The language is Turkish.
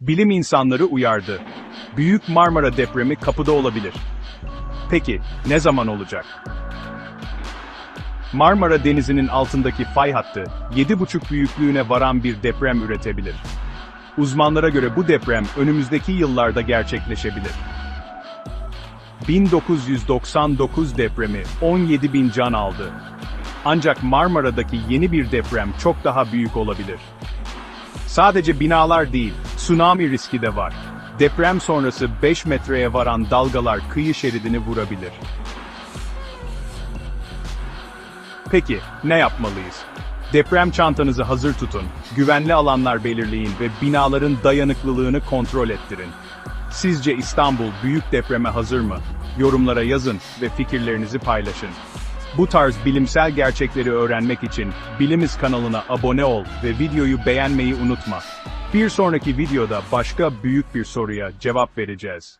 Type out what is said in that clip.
Bilim insanları uyardı. Büyük Marmara depremi kapıda olabilir. Peki, ne zaman olacak? Marmara Denizi'nin altındaki fay hattı, 7,5 büyüklüğüne varan bir deprem üretebilir. Uzmanlara göre bu deprem önümüzdeki yıllarda gerçekleşebilir. 1999 depremi 17 bin can aldı. Ancak Marmara'daki yeni bir deprem çok daha büyük olabilir. Sadece binalar değil, tsunami riski de var. Deprem sonrası 5 metreye varan dalgalar kıyı şeridini vurabilir. Peki, ne yapmalıyız? Deprem çantanızı hazır tutun, güvenli alanlar belirleyin ve binaların dayanıklılığını kontrol ettirin. Sizce İstanbul büyük depreme hazır mı? Yorumlara yazın ve fikirlerinizi paylaşın. Bu tarz bilimsel gerçekleri öğrenmek için Bilimiz kanalına abone ol ve videoyu beğenmeyi unutma. Bir sonraki videoda başka büyük bir soruya cevap vereceğiz.